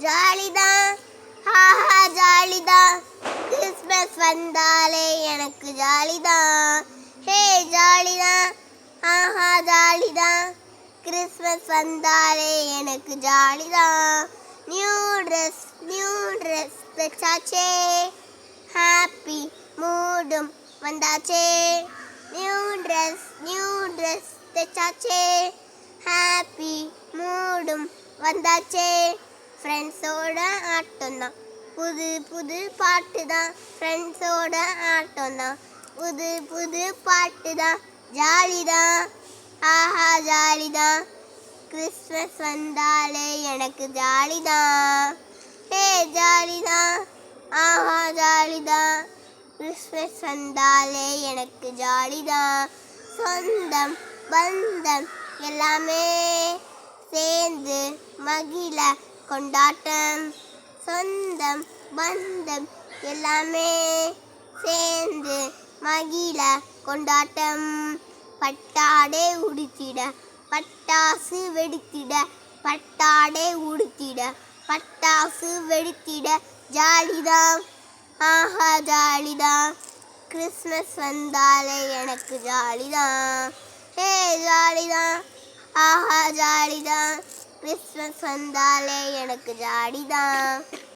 ஜாலிதான். Haha ஜாலிதான். Christmas வந்தாலே எனக்கு ஜாலிதான். ஹே ஜாலிதான். ஆஹா ஜாலிதான். Christmas வந்தாலே எனக்கு ஜாலிதான். நியூ ட்ரெஸ் நியூ ட்ரெஸ் தைச்சாச்சே. ஹாப்பி மூடும் வந்தாச்சே. நியூ ட்ரெஸ் நியூ ட்ரெஸ் தைச்சாச்சே. ஹாப்பி மூடும் வந்தாச்சே. ஃப்ரெண்ட்ஸோட ஆட்டம் தான். புது புது பாட்டு தான். ஃப்ரெண்ட்ஸோட ஆட்டம் தான். புது புது பாட்டு தான். ஜாலி தான். ஆஹா ஜாலி தான். கிறிஸ்மஸ் வந்தாலே எனக்கு ஜாலி தான். ஏ ஜாலி தான். ஆஹா ஜாலி தான். கிறிஸ்மஸ் வந்தாலே எனக்கு ஜாலி தான். சொந்தம் பந்தம் எல்லாமே சேர்ந்து மகிழ கொண்டாட்டம் சொந்தம் பந்தம் எல்லாமே சேர்ந்து மகிழ கொண்டாட்டம். பட்டாடே உடுத்திட பட்டாசு வெடித்திட பட்டாடே உடுத்திட பட்டாசு வெடித்திட ஜாலிதான். ஆஹா ஜாலிதான். கிறிஸ்மஸ் வந்தாலே எனக்கு ஜாலிதான். ஹே ஜாலிதான். ஆஹா ஜாலிதான். கிறிஸ்மஸ் வந்தாலே எனக்கு ஜாடிதான்.